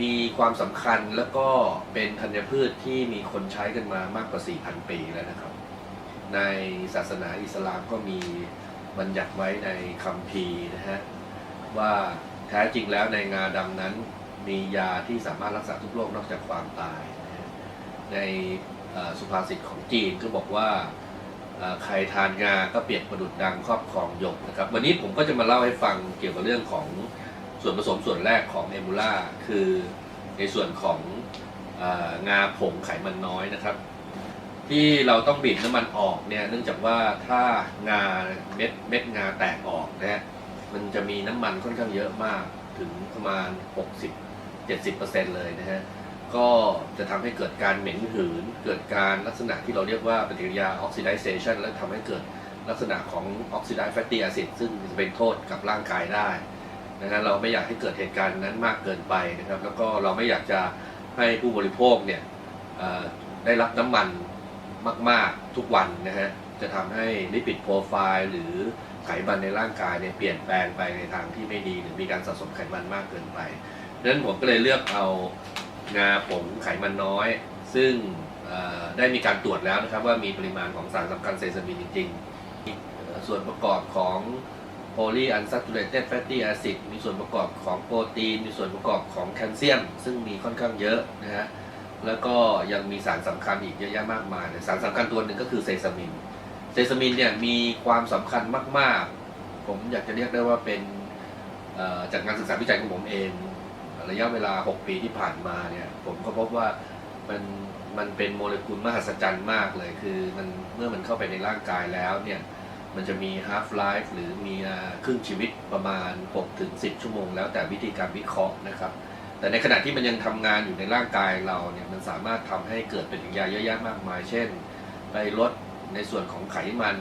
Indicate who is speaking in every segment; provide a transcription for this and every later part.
Speaker 1: มีความสำคัญแล้วก็เป็นธัญพืชที่มีคนใช้กันมามากกว่า 4,000 ปีแล้วนะครับ ในศาสนาอิสลามก็มีบัญญัติไว้ในคัมภีร์นะฮะ ว่าแท้จริงแล้วในงาดำนั้นมียาที่สามารถรักษาทุกโรคนอกจากความตายนะฮะในสุภาษิตของจีนก็บอกว่าใครทานงาก็เปรียบประดุดดังครอบครองหยกนะครับ วันนี้ผมก็จะมาเล่าให้ฟังเกี่ยวกับเรื่องของ ส่วนผสมส่วนแรกของเอมูล่าคือในส่วนขององาผงไขมันน้อยนะครับ ที่เราต้องบีบน้ำมันออกเนี่ยเนื่องจากว่าถ้างาเม็ดเม็ดงาแตกออกนะฮะมันจะมีน้ำมันค่อนข้างเยอะมากถึงประมาณ 60-70%เลยนะฮะก็จะทำให้เกิดการเหม็นหืน เกิดการลักษณะที่เราเรียกว่าปฏิกิริยา oxidization และทำให้เกิดลักษณะของ oxidized fatty acid ซึ่งจะเป็นโทษกับร่างกายได้ นะฮะเราไม่อยากให้เกิดเหตุการณ์นั้นมากเกินไปนะครับ แล้วก็เราไม่อยากจะให้ผู้บริโภคเนี่ยได้รับน้ำมันมาก ๆ ทุกวันนะฮะจะทำให้ลิปิดโปรไฟล์หรือไขมันในร่างกายเนี่ยเปลี่ยนแปลงไปในทางที่ไม่ดี หรือมีการสะสมไขมันมากเกินไปดังนั้นผมก็เลยเลือกเอางาผงไขมันน้อย ซึ่งได้มีการตรวจแล้วนะครับว่ามีปริมาณของสารสำคัญเซซามินจริง ๆ ส่วนประกอบของ โพลีอันซัตูเรตเต็ดแฟตตี้แอซิดมีส่วนประกอบของโปรตีน มีส่วนประกอบของแคลเซียม ซึ่งมีค่อนข้างเยอะนะฮะแล้วก็ยังมีสารสำคัญอีกเยอะแยะมากมายสารสำคัญตัวหนึ่งก็คือเซซามิน เซซามินเนี่ยมีความสำคัญมาก ๆ ผมอยากจะเรียกได้ว่าเป็นจากงานศึกษาวิจัยของผมเอง ระยะเวลา 6 ปีที่ผ่านมาเนี่ยผมก็พบว่ามันมันเป็นโมเลกุลมหัศจรรย์มากเลยคือมันเมื่อมันเข้าไปในร่างกายแล้วเนี่ย มันจะมี half life หรือมีครึ่งชีวิตประมาณ 6-10 ชั่วโมง แล้วแต่วิธีการวิเคราะห์นะครับ แต่ในขณะที่มันยังทำงานอยู่ในร่างกายเราเนี่ยมันสามารถทำให้เกิดปฏิกิริยาเยอะแยะมากมาย เช่น ไปลดในส่วนของไขมัน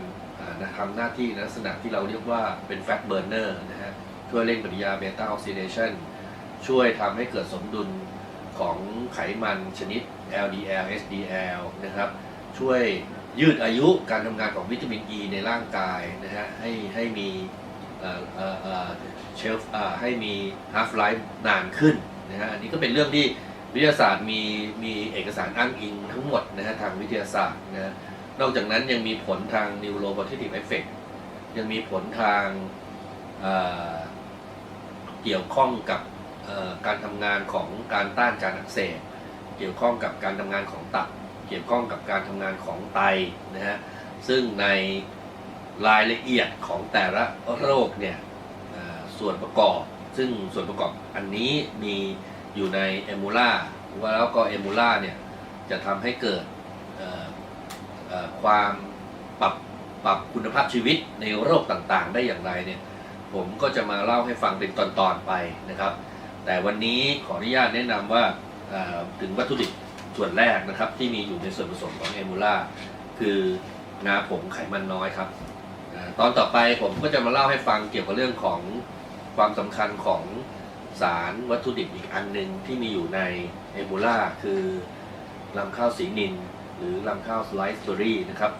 Speaker 1: นะทำหน้าที่ลักษณะที่เราเรียกว่าเป็น fat burner นะฮะช่วยเร่งปฏิกิริยาเบต้าออกซิเดชันช่วยทำให้เกิดสมดุลของไขมันชนิด LDL HDL นะครับช่วย ยืดอายุการทำงานของวิตามินอ e ีในร่างกายนะฮะให้ให้มีเอ่อเอ่อเอ่อเชลฟ์ให้มี half life นานขึ้นนะฮะอันนี้ก็เป็นเรื่องที่วิทยาศาสตร์มีมีเอกสารอ้างอิงทั้งหมดนะฮะทางวิทยาศาสตร์นะฮะนอกจากนั้นยังมีผลทาง neuroprotective effect ยังมีผลทางเอ่อเกี่ยวข้องกับการทำงานของการต้านการอักเสบเกี่ยวข้องกับการทำงานของตับ กี่ยวข้องกับการทำงานของไตนะฮะซึ่งในรายละเอียดของแต่ละโรคเนี่ยส่วนประกอบ ซึ่งส่วนประกอบอันนี้มีอยู่ในเอมูล่าว่าแล้วก็เอมูล่าเนี่ยจะทำให้เกิดความปรับปรับคุณภาพชีวิตในโรคต่างๆ ได้อย่างไรเนี่ยผมก็จะมาเล่าให้ฟังเป็นตอนๆไปนะครับ แต่วันนี้ขออนุญาตแนะนำว่าถึงวัตถุดิบ ส่วนแรกนะครับที่มีอยู่ในส่วนผสมของเอมูล่าคืองาผงไขมันน้อยครับตอนต่อไปผมก็จะมาเล่าให้ฟังเกี่ยวกับเรื่องของความสำคัญของสารวัตถุดิบอีกอันหนึ่งที่มีอยู่ในเอมูล่าคือลำข้าวสีนิน หรือลำข้าวสไลซ์สตอรี่นะครับ